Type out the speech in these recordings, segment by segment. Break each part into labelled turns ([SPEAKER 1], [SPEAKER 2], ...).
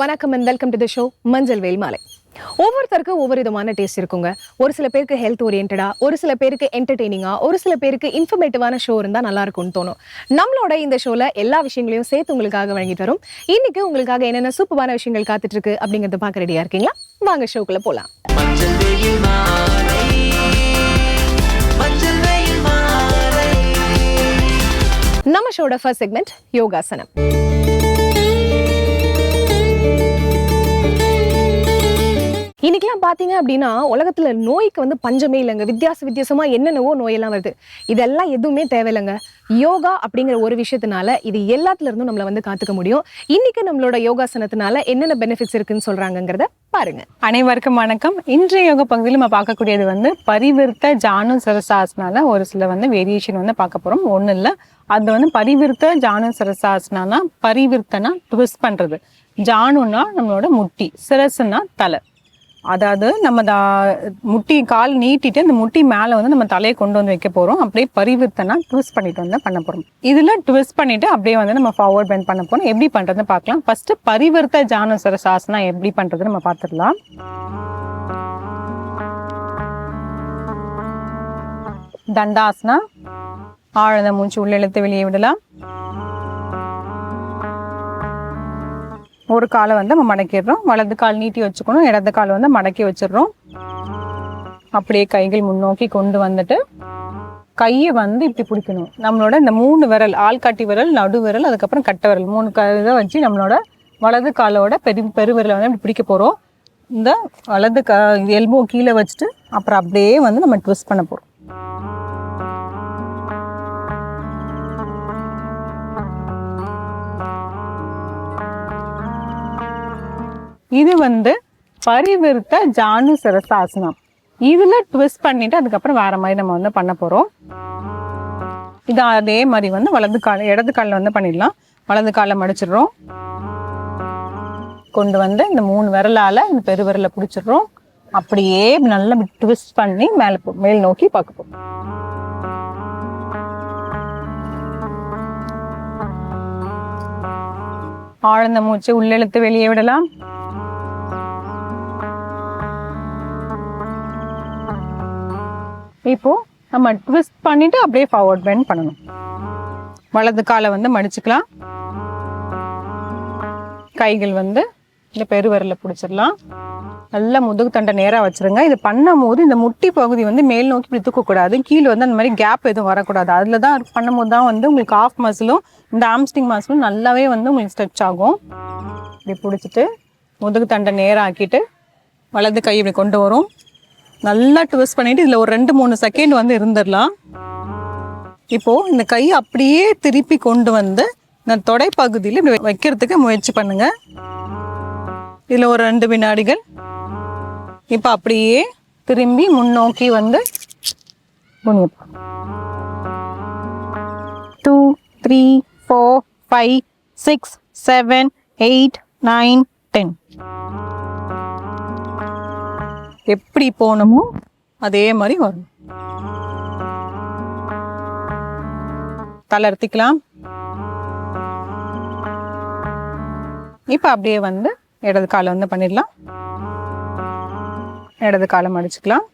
[SPEAKER 1] வணக்கம் and welcome to the show Manjal Vel Maalai. ஒவ்வொருத்தருக்கும் ஒவ்வொரு விதமான டேஸ்ட் இருக்குங்க. ஒரு சில பேருக்கு ஹெல்த் ஓரியன்டா ஒரு சில பேருக்கு என்டர்டெய்னிங்கா ஒரு சில பேருக்கு இன்ஃபர்மேட்டிவான ஷோ இருந்தா நல்லா இருக்கும்னு தோணும். நம்மளோட இந்த ஷோல எல்லா விஷயங்களையும் சேர்த்து உங்களுக்காக வழங்கிட்டு வரும். இன்னைக்கு உங்களுக்காக என்னென்ன சூப்பரான விஷயங்கள் காத்துட்டு இருக்கு அப்படிங்கறத பார்க்க ரெடியா இருக்கீங்களா? வாங்க ஷோக்குள்ள
[SPEAKER 2] மாலை
[SPEAKER 1] நம்ம ஷோட ஃபர்ஸ்ட் செக்மெண்ட் யோகாசனம். இன்னைக்கெல்லாம் பார்த்தீங்க அப்படின்னா உலகத்தில் நோய்க்கு வந்து பஞ்சமே இல்லைங்க. வித்தியாச வித்தியாசமாக என்னென்னவோ நோயெல்லாம் வருது. இதெல்லாம் எதுவுமே தேவையில்லைங்க. யோகா அப்படிங்கிற ஒரு விஷயத்தினால இது எல்லாத்துலேருந்தும் நம்மளை வந்து காத்துக்க முடியும். இன்னைக்கு நம்மளோட யோகாசனத்தினால என்னென்ன பெனிஃபிட்ஸ் இருக்குன்னு சொல்கிறாங்கங்கிறத பாருங்க.
[SPEAKER 3] அனைவருக்கும் வணக்கம். இன்றைய யோக பகுதியில் நம்ம பார்க்கக்கூடியது வந்து பரிவிருத்த ஜானு சரசாசனால ஒரு சில வந்து வேரியேஷன் வந்து பார்க்க போகிறோம் ஒன்றும் இல்லை. அது வந்து பரிவிருத்த ஜானு சரசாசனானா பரிவிருத்தனா ட்விஸ்ட் பண்ணுறது ஜானுன்னா நம்மளோட முட்டி சிரசுன்னா தலை. அதாவது நம்ம தா முட்டி கால் நீட்டிட்டு அந்த முட்டி மேலே வந்து நம்ம தலையை கொண்டு வந்து வைக்க போகிறோம் அப்படியே பரிவிருத்தனா ட்விஸ்ட் பண்ணிட்டு வந்து பண்ண போகிறோம் இதில் ட்விஸ்ட் பண்ணிட்டு அப்படியே வந்து நம்ம ஃபார்வர்ட் பெண்ட் பண்ண போகிறோம் எப்படி பண்ணுறதுன்னு பார்க்கலாம். ஃபர்ஸ்ட் பரிவர்த்த ஜானசர சாசனா எப்படி பண்ணுறது நம்ம பார்த்துடலாம். தண்டாசனா ஆழ்ந்த மூச்சு உள்ள இழுத்து வெளியே விடலாம். ஒரு காலை வந்து நம்ம மடக்கிடுறோம். வலது கால் நீட்டி வச்சுக்கணும். இடது கால் வந்து மடக்கி வச்சிடுறோம். அப்படியே கைகள் முன்னோக்கி கொண்டு வந்துட்டு கையை வந்து இப்படி பிடிக்கணும். நம்மளோட இந்த மூணு விரல் ஆள்காட்டி விரல் நடு விரல் அதுக்கப்புறம் கட்டை விரல் மூணு க இதை வச்சு நம்மளோட வலது காலோட பெரு பெருவிரலை வந்து இப்படி பிடிக்க போகிறோம் இந்த வலது க எல்போ கீழே வச்சுட்டு அப்புறம் அப்படியே வந்து நம்ம ட்விஸ்ட் பண்ண போகிறோம் இது வந்து பரிவிருத்த ஜானு சிரசாசனம். இதுல ட்விஸ்ட் பண்ணிட்டு அதுக்கப்புறம் வேற மாதிரி நம்ம வந்து பண்ண போறோம். இது அதே மாதிரி வந்து வலது கால இடது காலில் வந்து பண்ணிடலாம். வலது காலில் மடிச்சிடுறோம். கொண்டு வந்து இந்த மூணு விரலால இந்த பெருவிரலை பிடிச்சிடுறோம். அப்படியே நல்லா ட்விஸ்ட் பண்ணி மேலே மேல் நோக்கி பார்க்கப்போம் ஆழ்ந்த மூச்சு உள்ளெழுத்து வெளியே விடலாம். இப்போது நம்ம ட்விஸ்ட் பண்ணிவிட்டு அப்படியே ஃபார்வர்ட் பெண்ட் பண்ணணும். வலது காலை வந்து மடிச்சுக்கலாம். கைகள் வந்து இந்த பெருவரில் பிடிச்சிடலாம். நல்லா முதுகு தண்டை நேராக வச்சுருங்க. இது பண்ணும்போது இந்த முட்டி பகுதி வந்து மேல் நோக்கி இப்படி தூக்கக்கூடாது. கீழே வந்து அந்த மாதிரி கேப் எதுவும் வரக்கூடாது. அதில் தான் பண்ணும்போது தான் வந்து உங்களுக்கு ஆஃப் மசிலும் இந்த ஆம்ஸ்டிங் மசிலும் நல்லாவே வந்து உங்களுக்கு ஸ்ட்ரெச் ஆகும். இப்படி பிடிச்சிட்டு முதுகு தண்டை நேராக ஆக்கிட்டு வலது கை இப்படி கொண்டு வரும். நல்லா ட்விஸ்ட் பண்ணிவிட்டு இதில் ஒரு ரெண்டு மூணு செகண்ட் வந்து இருந்துடலாம். இப்போது இந்த கை அப்படியே திருப்பி கொண்டு வந்து இந்த தொடை பகுதியில் இப்படி வைக்கிறதுக்கு முயற்சி பண்ணுங்கள் இதில் ஒரு ரெண்டு வினாடிகள். இப்போ அப்படியே திரும்பி முன்னோக்கி வந்து குனியப்போம் two three four five six seven eight nine ten எப்படி போகணுமோ அதே மாதிரி வரும். தளர்த்திக்கலாம். இப்போ அப்படியே வந்து இடது காலை வந்து பண்ணிடலாம். இடது காலை மடிச்சுக்கலாம்.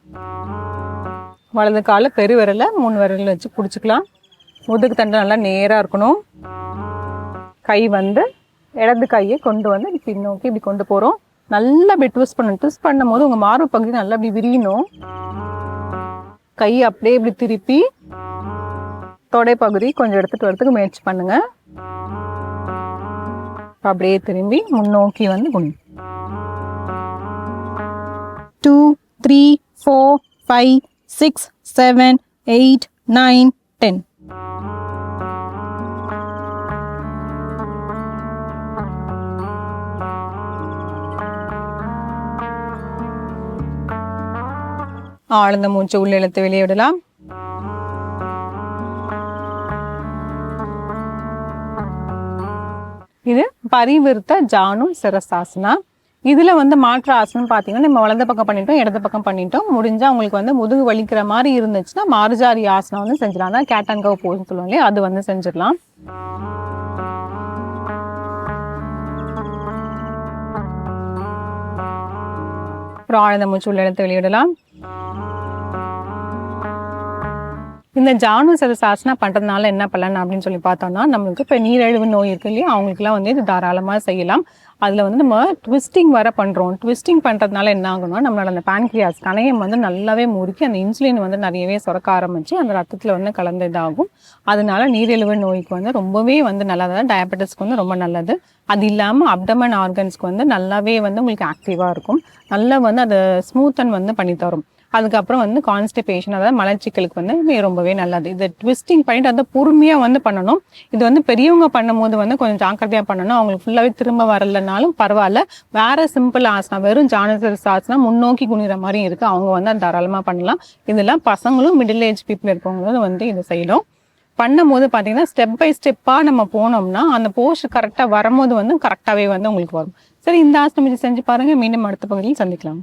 [SPEAKER 3] வலது காலை பெரு விரலை மூணு விரலில் வச்சு பிடிச்சிக்கலாம். முதுகு தண்டை நல்லா நேராக இருக்கணும். கை வந்து இடது கையை கொண்டு வந்து இப்படி பின்னோக்கி இப்படி கொண்டு போகிறோம் நல்லா அப்படி ட்விஸ்ட் பண்ணணும். ட்விஸ்ட் பண்ணும் போது உங்கள் மார்பு பகுதி நல்லா அப்படி விரியணும். கை அப்படியே இப்படி திருப்பி தொடை பகுதி கொஞ்சம் எடுத்துட்டு வரதுக்கு முயற்சி பண்ணுங்க. அப்படியே திரும்பி முன்னோக்கி வந்து குணி two three four five six seven eight nine ஆழ்ந்த மூச்சு உள்ளிழுத்து வெளியிடலாம். இது பரிவிருத்த ஜானு சிரசாசனா. இதில் வந்து மாற்று ஆசனம் பார்த்தீங்கன்னா நம்ம வலது பக்கம் பண்ணிட்டோம் இடது பக்கம் பண்ணிட்டோம். முடிஞ்சால் உங்களுக்கு வந்து முதுகு வலிக்கிற மாதிரி இருந்துச்சுன்னா மார்ஜாரி ஆசனம் வந்து செஞ்சிடலாம். அதான் கேட்டங்கோ போஸ் சொல்லுவோம் இல்லையா? அது வந்து செஞ்சிடலாம். அப்புறம் ஆழ்ந்த மூச்சு உள்ள இழுத்து வெளியிடலாம். இந்த ஜானு சாசனா பண்ணுறதுனால என்ன பலன் அப்படின்னு சொல்லி பார்த்தோம்னா நம்மளுக்கு இப்போ நீரிழிவு நோய் இருக்கு இல்லையா? அவங்களுக்குலாம் வந்து இது தாராளமாக செய்யலாம். அதில் வந்து நம்ம ட்விஸ்டிங் வர பண்ணுறோம் ட்விஸ்டிங் பண்ணுறதுனால என்ன ஆகும்னா நம்மளோட அந்த பேன்கிரியாஸ் கணையம் வந்து நல்லாவே முறுக்கி அந்த இன்சுலின் வந்து நிறையவே சுரக்க ஆரம்பித்து அந்த ரத்தத்தில் வந்து கலந்து இதாகும். அதனால நீரிழிவு நோய்க்கு வந்து ரொம்பவே வந்து நல்லதாக டயபெட்டிஸ்க்கு வந்து ரொம்ப நல்லது. அது இல்லாமல் அப்டமன் ஆர்கன்ஸ்க்கு வந்து நல்லாவே வந்து உங்களுக்கு ஆக்டிவாக இருக்கும். நல்லா வந்து அதை ஸ்மூத்தன் வந்து பண்ணி தரும். அதுக்கப்புறம் வந்து கான்ஸ்டிபேஷன் அதாவது மலச்சிக்கலுக்கு வந்து ரொம்பவே நல்லது. இது ட்விஸ்டிங் பண்ணிட்டு அதை பொறுமையாக வந்து பண்ணணும். இது வந்து பெரியவங்க பண்ணும்போது வந்து கொஞ்சம் ஜாக்கிரதையாக பண்ணணும். அவங்களுக்கு ஃபுல்லாகவே திரும்ப வரலனாலும் பரவாயில்ல. வேற சிம்பிள் ஆசனா வெறும் ஜானசர்ஸ் ஆசனா முன்னோக்கி குனிற மாதிரி இருக்குது அவங்க வந்து அது தாராளமாக பண்ணலாம். இதெல்லாம் பசங்களும் மிடில் ஏஜ் பீப்புள் இருக்கவங்களும் வந்து இதை செய்யணும். பண்ணும்போது பார்த்தீங்கன்னா ஸ்டெப் பை ஸ்டெப்பாக நம்ம போனோம்னா அந்த போஸ்ட் கரெக்டாக வரும்போது வந்து கரெக்டாகவே வந்து உங்களுக்கு வரும். சரி இந்த ஆசனம் இது செஞ்சு பாருங்கள் மீண்டும் அடுத்த பகுதியில் சந்திக்கலாம்.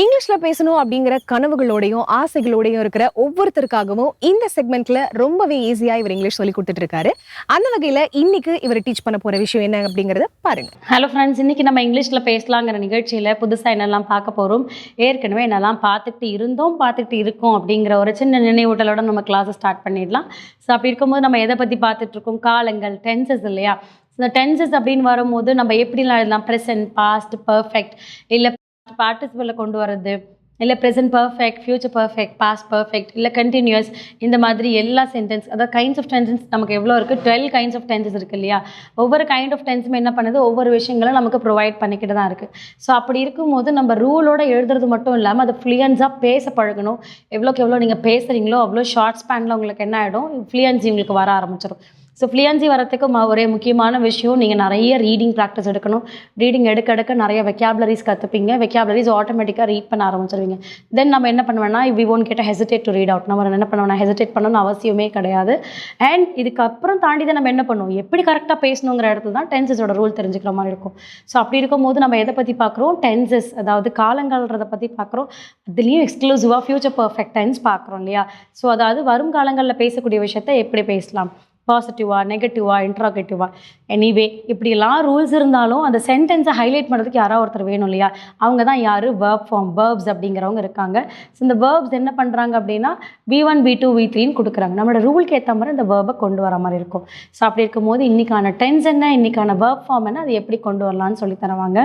[SPEAKER 1] இங்கிலீஷில் பேசணும் அப்படிங்கிற கனவுகளோடையும் ஆசைகளோடையும் இருக்கிற ஒவ்வொருத்தருக்காகவும் இந்த செக்மெண்ட்டில் ரொம்பவே ஈஸியாக இவர் இங்கிலீஷ் சொல்லி கொடுத்துட்ருக்காரு. அந்த வகையில் இன்னைக்கு இவர் டீச் பண்ண போகிற விஷயம் என்ன அப்படிங்கிறத பாருங்க.
[SPEAKER 4] ஹலோ ஃப்ரெண்ட்ஸ் இன்றைக்கி நம்ம இங்கிலீஷில் பேசலாங்கிற நிகழ்ச்சியில் புதுசாக என்னெல்லாம் பார்க்க போகிறோம் ஏற்கனவே என்னெல்லாம் பார்த்துட்டு இருந்தோம் பார்த்துட்டு இருக்கோம் அப்படிங்கிற ஒரு சின்ன நினைவூட்டலோட நம்ம கிளாஸை ஸ்டார்ட் பண்ணிடலாம். ஸோ அப்படி இருக்கும்போது நம்ம எதை பற்றி பார்த்துட்ருக்கோம் காலங்கள் டென்சஸ் இல்லையா? இந்த டென்சஸ் அப்படின்னு வரும்போது நம்ம எப்படிலாம் எழுதலாம் ப்ரெசன்ட் பாஸ்ட் பர்ஃபெக்ட் இல்லை பார்ட்டிசிபிளில் கொண்டு வர்றது இல்லை present perfect future perfect past perfect இல்லை கண்டினியூஸ் இந்த மாதிரி எல்லா சென்டென்ஸ் அதாவது கைண்ட்ஸ் ஆஃப் டென்சஸ் நமக்கு எவ்வளோ இருக்குது டுவெல் கைண்ட்ஸ் ஆஃப் டென்சஸ் இருக்குது இல்லையா? ஒவ்வொரு கைண்ட் ஆஃப் டென்ஸும் என்ன பண்ணுது? ஒவ்வொரு விஷயங்களும் நமக்கு ப்ரொவைட் பண்ணிக்கிட்டு தான் இருக்குது ஸோ அப்படி இருக்கும்போது நம்ம ரூலோட எழுதுறது மட்டும் இல்லாமல் அதை ஃப்ளூயன்ஸாக பேச பழகணும். எவ்வளோக்கு எவ்வளோ நீங்கள் பேசுகிறீங்களோ அவ்வளோ ஷார்ட் ஸ்பேனில் உங்களுக்கு என்ன ஆகிடும் ஃப்ளூயன்சி உங்களுக்கு வர ஆரம்பிச்சிடும் ஸோ ஃப்ளூயன்சி வரத்துக்கு ஒரே முக்கியமான விஷயம் நீங்கள் நிறைய ரீடிங் ப்ராக்டிஸ் எடுக்கணும். ரீடிங் எடுக்க எடுக்க நிறைய வெக்காபுலரிஸ் கற்றுப்பீங்க வெக்காபுலரிஸ் ஆட்டோமேட்டிக்காக ரீட் பண்ண ஆரம்பிச்சிருவீங்க. தென் நம்ம என்ன பண்ணுவேன்னா வி ஒன் கேட்ட ஹெசிடேட் டு ரீட் அவுட் நம்ம என்ன பண்ணுவோம்னா ஹெசிடேட் பண்ணணும்னு அவசியமே கிடையாது. அண்ட் இதுக்கப்புறம் தாண்டி தான் நம்ம என்ன பண்ணுவோம்? எப்படி கரெக்டாக பேசணுங்கிற இடத்துல தான் டென்சஸோட ரூல் தெரிஞ்சுக்கிற மாதிரி இருக்கும். ஸோ அப்படி இருக்கும்போது நம்ம எதை பற்றி பார்க்குறோம்? டென்சஸ் அதாவது காலங்கள்ன்றதை பற்றி பார்க்குறோம். அதுலேயும் எக்ஸ்க்ளூசிவாக ஃப்யூச்சர் பர்ஃபெக்ட் டென்ஸ் பார்க்குறோம் இல்லையா? ஸோ அதாவது வரும் காலங்களில் பேசக்கூடிய விஷயத்த எப்படி பேசலாம்? பாசிட்டிவா நெகட்டிவா இன்ட்ராகேட்டிவா எனிவே இப்படியெல்லாம் ரூல்ஸ் இருந்தாலும் அந்த சென்டென்ஸை ஹைலைட் பண்ணுறதுக்கு யாராவது ஒருத்தர் வேணும் இல்லையா? அவங்க தான் யார்? வேர்ப் ஃபார்ம் வேர்ப்ஸ் அப்படிங்கிறவங்க இருக்காங்க. ஸோ இந்த வேர்ப்ஸ் என்ன பண்ணுறாங்க அப்படின்னா V one P two V த்ரீன்னு கொடுக்குறாங்க. நம்மளோட ரூலுக்கு ஏற்ற மாதிரி இந்த வேர்பை கொண்டு வர மாதிரி இருக்கும். ஸோ அப்படி இருக்கும்போது இன்றைக்கான டென்ஸ் என்ன? இன்றைக்கான வேர்ப் ஃபார்ம் என்ன? அது எப்படி கொண்டு வரலான்னு சொல்லி தருவாங்க.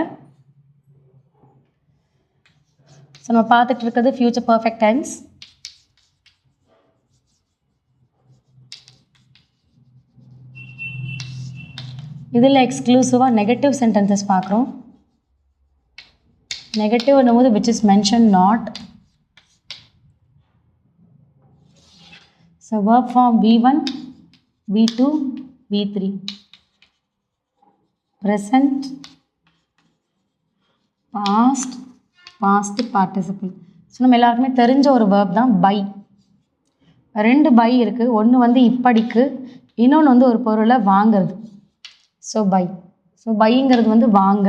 [SPEAKER 4] ஸோ நம்ம பார்த்துட்டு இருக்கிறது ஃப்யூச்சர் பர்ஃபெக்ட் டென்ஸ் இதில் எக்ஸ்க்ளூசிவாக நெகட்டிவ் சென்டென்சஸ் பார்க்குறோம். நெகட்டிவ் போது which is mention not so work form V one V two V three present past past participle so நம்ம எல்லாருக்குமே தெரிஞ்ச ஒரு வேர்ப் தான் பை ரெண்டு பை இருக்குது ஒன்று வந்து இப்படிக்கு இன்னொன்று வந்து ஒரு பொருளை வாங்குறது. ஸோ பை ஸோ பைங்கிறது வந்து வாங்க.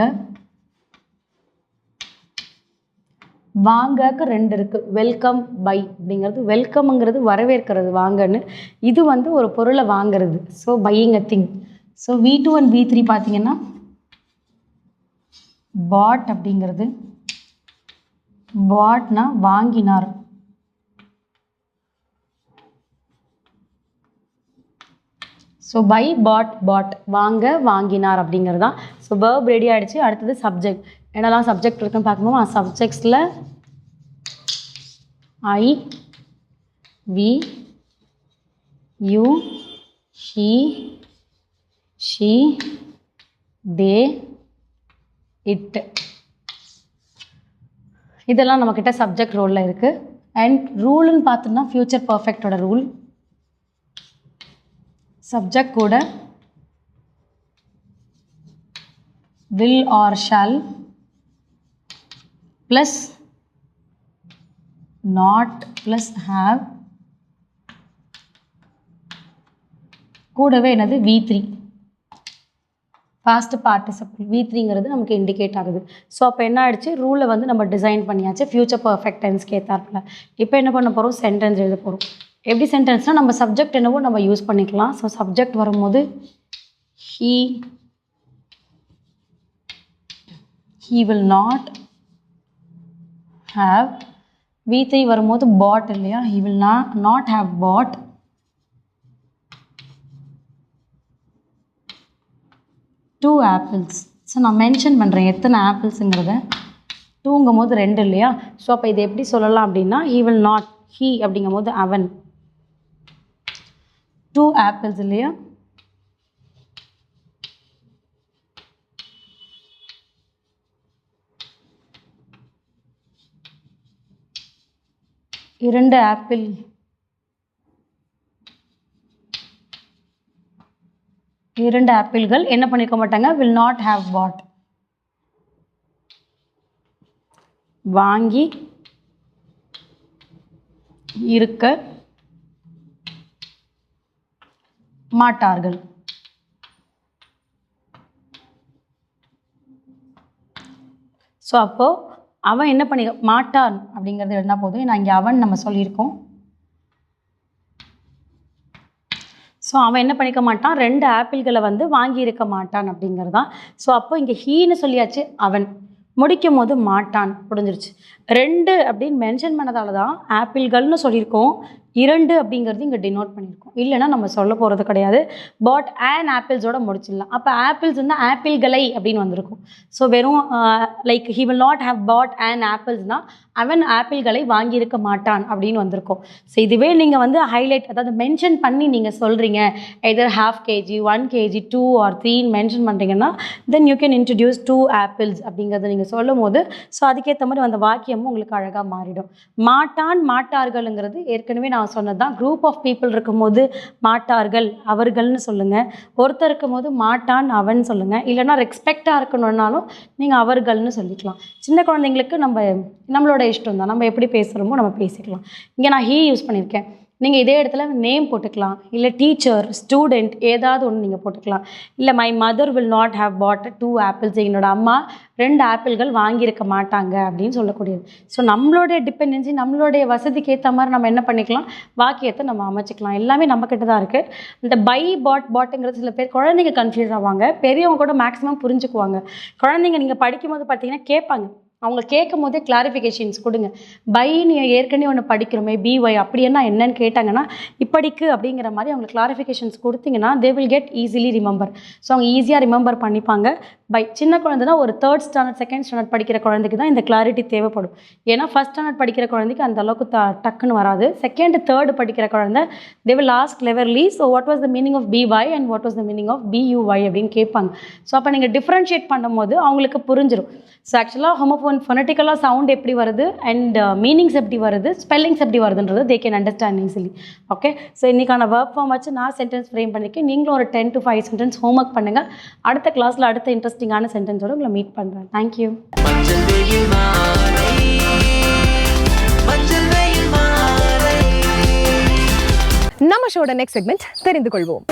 [SPEAKER 4] வாங்கக்கு ரெண்டு இருக்குது வெல்கம் பை அப்படிங்கிறது. வெல்கம்ங்கிறது வரவேற்கிறது வாங்கன்னு. இது வந்து ஒரு பொருளை வாங்கிறது. So buying a thing so V two and V three பார்த்தீங்கன்னா பாட் அப்படிங்கிறது. பாட்னா வாங்கினார். ஸோ பை பாட் பாட் வாங்க வாங்கினார் அப்படிங்கிறது தான். ஸோ வேர்ப் ரெடி ஆகிடுச்சு அடுத்தது சப்ஜெக்ட் என்னெல்லாம் சப்ஜெக்ட் இருக்குன்னு பார்க்கும்போது சப்ஜெக்ட்ஸில் I we you he she they it இதெல்லாம் நம்மக்கிட்ட சப்ஜெக்ட் ரோலில் இருக்குது அண்ட் ரூலுன்னு பார்த்தோம்னா ஃப்யூச்சர் பர்ஃபெக்டோட ரூல் சப்ஜெக்ட் கூட will or shall plus not plus have கூடவே என்னது? V three past participle V த்ரீங்கிறது நமக்கு இண்டிகேட் ஆகுது. ஸோ அப்போ என்ன ஆயிடுச்சு? ரூலை வந்து நம்ம டிசைன் பண்ணியாச்சு. ஃபியூச்சர் பர்ஃபெக்ட் டென்ஸ்க்கு ஏற்றாப்புல இப்போ என்ன பண்ண போகிறோம் சென்டென்ஸ் எழுத போகிறோம் எப்படி சென்டென்ஸ்னால் நம்ம சப்ஜெக்ட் என்னவோ நம்ம யூஸ் பண்ணிக்கலாம். ஸோ சப்ஜெக்ட் வரும்போது he he will not have V three வரும்போது பாட் இல்லையா? ஹீ வில் நா not have bought two apples so நான் மென்ஷன் பண்ணுறேன் எத்தனை ஆப்பிள்ஸுங்கிறத டூங்கும் போது ரெண்டு இல்லையா? ஸோ அப்போ இதை எப்படி சொல்லலாம் அப்படின்னா ஹீ வில் நாட் ஹீ அப்படிங்கும் போது அவன். டூ ஆப்பிள்ஸ் இல்லையா? இரண்டு ஆப்பிள். இரண்டு ஆப்பிள்கள். என்ன பண்ணிக்க மாட்டாங்க? வில் நாட் ஹாவ் பாட் வாங்கி இருக்க மாட்டார்கள். ஸோ அப்போது அவன் என்ன பண்ணி மாட்டான் அப்படிங்கிறது என்ன போதும். நான் இங்கே அவன் நம்ம சொல்லியிருக்கோம். ஸோ அவன் என்ன பண்ணிக்க மாட்டான்? ரெண்டு ஆப்பிள்களை வந்து வாங்கி இருக்க மாட்டான் அப்படிங்கிறது தான். ஸோ அப்போ இங்கே ஹீன்னு சொல்லியாச்சு அவன். முடிக்கும் போது மாட்டான். முடிஞ்சிருச்சு ரெண்டு அப்படின்னு மென்ஷன் பண்ணதால தான் ஆப்பிள்கள்னு சொல்லியிருக்கோம். இரண்டு அப்படிங்கிறது இங்கே டினோட் பண்ணியிருக்கோம். இல்லைன்னா நம்ம சொல்ல போகிறது கிடையாது. பாட் ஆன் ஆப்பிள்ஸோட முடிச்சிடலாம். அப்போ ஆப்பிள்ஸ் வந்து ஆப்பிள்களை அப்படின்னு வந்திருக்கும். ஸோ வெறும் like he will not have bought an ஆப்பிள்ஸ்னால் அவன் ஆப்பிள்களை வாங்கியிருக்க மாட்டான் அப்படின்னு வந்திருக்கும். ஸோ இதுவே நீங்கள் வந்து ஹைலைட் அதாவது மென்ஷன் பண்ணி நீங்கள் சொல்கிறீங்க either half kg one kg two or த்ரீன்னு மென்ஷன் பண்ணுறீங்கன்னா then you can introduce two apples அப்படிங்கிறத நீங்கள் சொல்லும் போது ஸோ அதுக்கேற்ற மாதிரி அந்த வாக்கியமும் உங்களுக்கு அழகாக மாறிடும். மாட்டான் மாட்டார்களுங்கிறது ஏற்கனவே நான் சொன்னது தான் குரூப் ஆஃப் பீப்புள் இருக்கும்போது மாட்டார்கள் அவர்கள்னு சொல்லுங்கள் ஒருத்தர் இருக்கும்போது மாட்டான் அவன் சொல்லுங்கள் இல்லைன்னா ரெஸ்பெக்டாக இருக்கணும்னாலும் நீங்கள் அவர்கள்னு சொல்லிக்கலாம். சின்ன குழந்தைங்களுக்கு நம்ம நம்மளோட இஷ்டம் தான் நம்ம எப்படி பேசுகிறோமோ நம்ம பேசிக்கலாம். இங்கே நான் ஹீ யூஸ் பண்ணியிருக்கேன். நீங்கள் இதே இடத்துல நேம் போட்டுக்கலாம். இல்லை டீச்சர் ஸ்டூடெண்ட் ஏதாவது ஒன்று நீங்கள் போட்டுக்கலாம். இல்லை my mother will not have bought two apples என்னோடய அம்மா ரெண்டு ஆப்பிள்கள் வாங்கியிருக்க மாட்டாங்க அப்படின்னு சொல்லக்கூடியது. ஸோ நம்மளுடைய டிபெண்டன்சி நம்மளுடைய வசதிக்கு ஏற்ற மாதிரி நம்ம என்ன பண்ணிக்கலாம்? வாக்கியத்தை நம்ம அமைச்சிக்கலாம். எல்லாமே நம்மக்கிட்ட தான் இருக்குது இந்த பை பாட் பாட்டுங்கிறது சில பேர் குழந்தைங்க கன்ஃபியூஸ் ஆவாங்க. பெரியவங்க கூட மேக்ஸிமம் புரிஞ்சுக்குவாங்க. குழந்தைங்க நீங்கள் படிக்கும்போது பார்த்தீங்கன்னா கேட்பாங்க. அவங்க கேட்கும் போதே கிளாரிஃபிகேஷன்ஸ் கொடுங்க. பை நீ ஏற்கனவே ஒன்று படிக்கிறோமே பிஒய் அப்படி என்ன என்னன்னு கேட்டாங்கன்னா இப்படிக்கு அப்படிங்கிற மாதிரி அவங்களுக்கு கிளாரிஃபிகேஷன்ஸ் கொடுத்தீங்கன்னா they will get easily remember so அவங்க ஈஸியாக ரிமெம்பர் பண்ணிப்பாங்க. பை சின்ன குழந்தைனா ஒரு தேர்ட் ஸ்டாண்டர்ட் செகண்ட் ஸ்டாண்டர்ட் படிக்கிற குழந்தைக்கு தான் இந்த கிளாரிட்டி தேவைப்படும். ஏன்னா ஃபஸ்ட் ஸ்டாண்டர்ட் படிக்கிற குழந்தைக்கு அந்த அளவுக்கு த டக்குன்னு வராது. செகண்ட் தேர்டு படிக்கிற குழந்தை they will last cleverly so what was the meaning of BY and what was the meaning of BUY அப்படின்னு கேட்பாங்க. ஸோ அப்போ நீங்கள் டிஃப்ரென்ஷியேட் பண்ணும்போது அவங்களுக்கு புரிஞ்சிடும் ஸோ ஆக்சுவலாக ஹோமோஃபோன் ஃபொனட்டிக்கலாக சவுண்ட் எப்படி வருது அண்ட் மீனிங்ஸ் எப்படி வருது ஸ்பெல்லிங்ஸ் எப்படி வருதுன்றது they can understand easily okay so இன்றைக்கான ஒர்க் ஃபார்ம் வச்சு நான் சென்டென்ஸ் ஃப்ரேம் பண்ணியிருக்கேன் நீங்களும் ஒரு ten to five sentence homework பண்ணுங்கள் அடுத்த கிளாஸில் அடுத்த இன்ட்ரெஸ்டிங்கான சென்டென்ஸோட உங்களை மீட் பண்ணுறேன் தேங்க்யூ
[SPEAKER 1] நம்ம ஷோட நெக்ஸ்ட் செக்மெண்ட் தெரிந்து கொள்வோம்.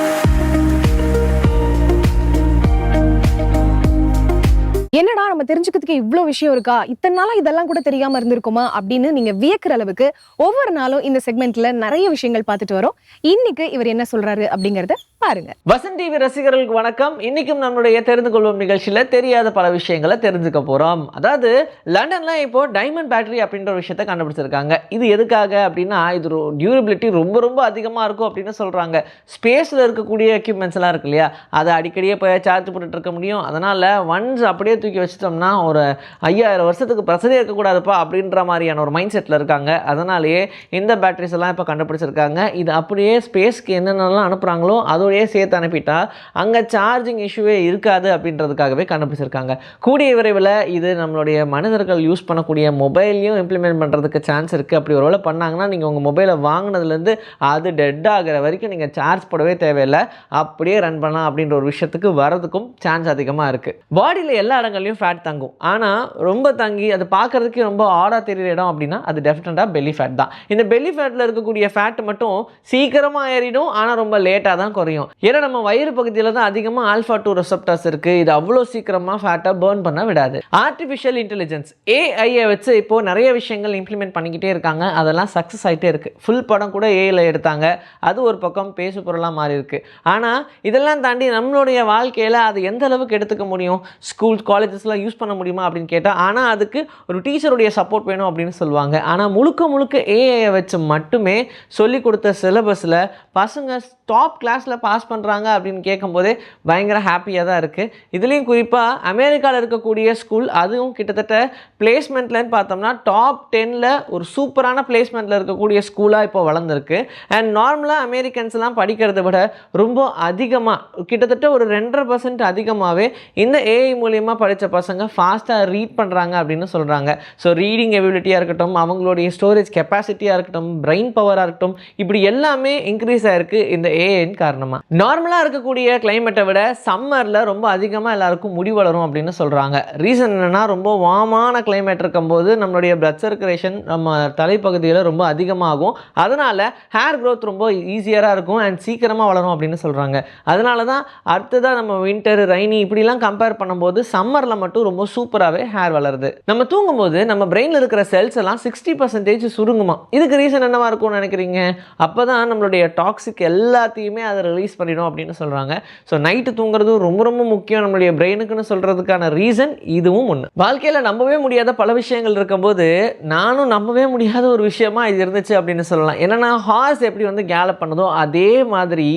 [SPEAKER 1] என்னடா நம்ம தெரிஞ்சுக்கிறதுக்கு இவ்வளோ விஷயம் இருக்கா? இத்தனை நாளா இதெல்லாம் கூட தெரியாம இருந்திருக்குமா? அப்படின்னு நீங்க வியக்கிற அளவுக்கு ஒவ்வொரு நாளும் இந்த செக்மெண்ட்ல நிறைய விஷயங்கள் பார்த்துட்டு வரோம். இன்னைக்கு இவர் என்ன சொல்றாரு அப்படிங்கறத பாருங்க.
[SPEAKER 5] வசன் டிவி ரசிகர்களுக்கு வணக்கம். இன்னைக்கும் நம்மளுடைய தெரிந்து கொள்வோம் நிகழ்ச்சியில் தெரியாத பல விஷயங்களை தெரிஞ்சுக்க போகிறோம் அதாவது லண்டன்ல இப்போ டைமண்ட் பேட்டரி அப்படின்ற ஒரு விஷயத்தை கண்டுபிடிச்சிருக்காங்க. இது எதுக்காக அப்படின்னா இது டியூரபிலிட்டி ரொம்ப ரொம்ப அதிகமாக இருக்கும் அப்படின்னு சொல்கிறாங்க ஸ்பேஸில் இருக்கக்கூடிய எக்யூப்மெண்ட்ஸ் எல்லாம் இருக்கு இல்லையா? அதை அடிக்கடியே போய் சார்ஜ் போட்டுட்டு இருக்க முடியும். அதனால் ஒன்ஸ் அப்படியே தூக்கி வச்சிட்டோம்னா ஒரு ஐயாயிரம் வருஷத்துக்கு பிரசதி இருக்கக்கூடாதுப்பா அப்படின்ற மாதிரியான ஒரு மைண்ட் செட்டில் இருக்காங்க. அதனாலேயே இந்த பேட்டரிஸ் எல்லாம் இப்போ கண்டுபிடிச்சிருக்காங்க. இது அப்படியே ஸ்பேஸ்க்கு என்னென்னலாம் அனுப்புகிறாங்களோ அதோடய சேர்த்து அனுப்பிட்டா அங்கே சார்ஜிங் இஷ்யூவே இருக்காது அப்படின்றதுக்காகவே கண்டுபிடிச்சிருக்காங்க. கூடிய விரைவில் இது நம்மளுடைய மனிதர்கள் யூஸ் பண்ணக்கூடிய மொபைலையும் இம்ப்ளிமெண்ட் பண்ணுறதுக்கு சான்ஸ் இருக்குது அப்படி ஒரு வேளை பண்ணாங்கன்னா நீங்கள் உங்கள் மொபைலை வாங்கினதுலேருந்து அது டெட் ஆகிற வரைக்கும் நீங்கள் சார்ஜ் போடவே தேவையில்லை. அப்படியே ரன் பண்ணலாம் அப்படின்ற ஒரு விஷயத்துக்கு வரதுக்கும் சான்ஸ் அதிகமாக இருக்குது பாடியில் எல்லா இடங்களும் இடங்கள்லையும் ஃபேட் தங்கும். ஆனால் ரொம்ப தங்கி அது பார்க்குறதுக்கு ரொம்ப ஆடாக தெரியுற இடம் அப்படின்னா அது டெஃபினட்டாக பெல்லி ஃபேட் தான். இந்த பெல்லி ஃபேட்டில் இருக்கக்கூடிய ஃபேட் மட்டும் சீக்கிரமாக ஏறிடும் ஆனால் ரொம்ப லேட்டாக தான் குறையும். ஏன்னா நம்ம வயிறு பகுதியில் தான் அதிகமாக ஆல்ஃபா டூ ரெசப்டர்ஸ் இருக்குது இது அவ்வளோ சீக்கிரமாக ஃபேட்டை பேர்ன் பண்ண விடாது. ஆர்டிஃபிஷியல் இன்டெலிஜென்ஸ் ஏஐயை வச்சு இப்போது நிறைய விஷயங்கள் இம்ப்ளிமெண்ட் பண்ணிக்கிட்டே இருக்காங்க. அதெல்லாம் சக்ஸஸ் ஆகிட்டே இருக்குது ஃபுல் படம் கூட ஏஐயில் எடுத்தாங்க. அது ஒரு பக்கம் பேசு பொருளாக மாறி இருக்கு. ஆனால் இதெல்லாம் தாண்டி நம்மளுடைய வாழ்க்கையில் அது எந்த அளவுக்கு எடுத்துக்க முடியும்? ஸ்கூல் காலேஜஸ்லாம் யூஸ் பண்ண முடியுமா அப்படின்னு கேட்டால் ஆனால் அதுக்கு ஒரு டீச்சருடைய சப்போர்ட் வேணும் அப்படின்னு சொல்லுவாங்க. ஆனால் முழுக்க முழுக்க ஏஐயை வச்சு மட்டுமே சொல்லி கொடுத்த சிலபஸில் பசங்க டாப் கிளாஸில் பாஸ் பண்ணுறாங்க அப்படின்னு கேட்கும்போதே பயங்கர ஹாப்பியாக தான் இருக்குது இதுலேயும் குறிப்பாக அமெரிக்காவில் இருக்கக்கூடிய ஸ்கூல் அதுவும் கிட்டத்தட்ட பிளேஸ்மெண்ட்லன்னு பார்த்தோம்னா டாப் டெனில் ஒரு சூப்பரான பிளேஸ்மெண்ட்டில் இருக்கக்கூடிய ஸ்கூலாக இப்போ வளர்ந்துருக்கு. அண்ட் நார்மலாக அமெரிக்கன்ஸ்லாம் படிக்கிறத விட ரொம்ப அதிகமாக கிட்டத்தட்ட ஒரு ரெண்டரை பர்சன்ட் அதிகமாகவே இந்த ஏஐ மூலியமாக படித்த பசங்க ஃபாஸ்ட்டாக ரீட் பண்ணுறாங்க அப்படின்னு சொல்கிறாங்க ஸோ ரீடிங் எபிலிட்டியாக இருக்கட்டும் அவங்களுடைய ஸ்டோரேஜ் கெப்பாசிட்டியாக இருக்கட்டும் பிரெயின் பவராக இருக்கட்டும் இப்படி எல்லாமே இன்க்ரீஸ் ஆகிருக்கு இந்த ஏஐன் காரணமாக நார்மலாக இருக்கக்கூடிய கிளைமேட்டை விட சம்மரில் ரொம்ப அதிகமாக எல்லாருக்கும் முடி வளரும் அப்படின்னு சொல்கிறாங்க ரீசன் என்னென்னா ரொம்ப வாமான கிளைமேட் இருக்கும்போது நம்மளுடைய பிளட் சர்க்குலேஷன் நம்ம தலைப்பகுதியில் ரொம்ப அதிகமாகும். அதனால் ஹேர் க்ரோத் ரொம்ப ஈஸியராக இருக்கும் அண்ட் சீக்கிரமாக வளரும் அப்படின்னு சொல்கிறாங்க அதனால தான் அடுத்ததாக நம்ம வின்டர் ரைனி இப்படிலாம் கம்பேர் பண்ணும்போது சம்மர் சம்மரில் மட்டும் ரொம்ப சூப்பராகவே ஹேர் வளருது. நம்ம தூங்கும்போது நம்ம பிரெயினில் இருக்கிற செல்ஸ் எல்லாம் சிக்ஸ்டி பர்சன்டேஜ் சுருங்குமா? இதுக்கு ரீசன் என்னவா இருக்கும்னு நினைக்கிறீங்க? அப்போ தான் நம்மளுடைய டாக்ஸிக் எல்லாத்தையுமே அதை ரிலீஸ் பண்ணிடும் அப்படின்னு சொல்கிறாங்க ஸோ நைட்டு தூங்குறது ரொம்ப ரொம்ப முக்கியம் நம்மளுடைய பிரெயினுக்குன்னு சொல்கிறதுக்கான ரீசன் இதுவும் ஒன்று வாழ்க்கையில் நம்பவே முடியாத பல விஷயங்கள் இருக்கும்போது நானும் நம்பவே முடியாத ஒரு விஷயமா இது இருந்துச்சு அப்படின்னு சொல்லலாம். என்னன்னா ஹார்ஸ் எப்படி வந்து கேலப் பண்ணுதோ அதே மாதிரி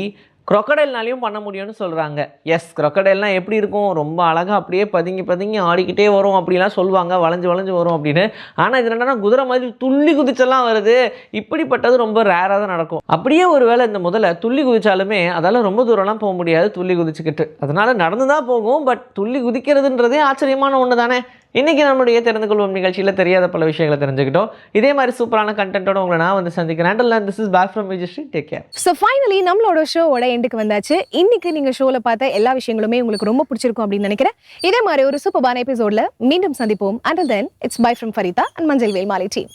[SPEAKER 5] crocodileனாலையும் பண்ண முடியும்னு சொல்கிறாங்க எஸ் க்ரொக்கடைல்னால் எப்படி இருக்கும்? ரொம்ப அழகாக அப்படியே பதுங்கி பதுங்கி ஆடிக்கிட்டே வரும் அப்படிலாம் சொல்லுவாங்க. வளைஞ்சு வளைஞ்சு வரும் அப்படின்னு. ஆனால் இது என்னென்னா குதிரை மாதிரி துள்ளி குதிச்செல்லாம் வருது. இப்படிப்பட்டது ரொம்ப ரேராக தான் நடக்கும். அப்படியே ஒரு வேளை இந்த முதல்ல துள்ளி குதித்தாலுமே அதால் ரொம்ப தூரம்லாம் போக முடியாது துள்ளி குதிச்சுக்கிட்டு. அதனால் நடந்து தான் போகும் பட் துள்ளி குதிக்கிறதுன்றதே ஆச்சரியமான ஒன்று தானே இன்றைக்கி நம்மளுடைய தெரிந்து கொள்வோம் நிகழ்ச்சியில் தெரியாத பல விஷயங்களை தெரிஞ்சுக்கிட்டோம். இதே மாதிரி சூப்பரான கண்டென்ட்டோட உங்களை நான் வந்து சந்திக்கிறேன். This is back from Vijayasri take care
[SPEAKER 1] so finally நம்மளோட ஷோவோட எண்டுக்கு வந்தாச்சு. இன்னைக்கு நீங்க ஷோல பார்த்த எல்லா விஷயங்களுமே உங்களுக்கு ரொம்ப பிடிச்சிருக்கும் அப்படின்னு நினைக்கிறேன். இதே மாதிரி ஒரு சூப்பரான எபிசோடில் மீண்டும் சந்திப்போம். And then it's bye from Farida and Manjal Vel Maalai team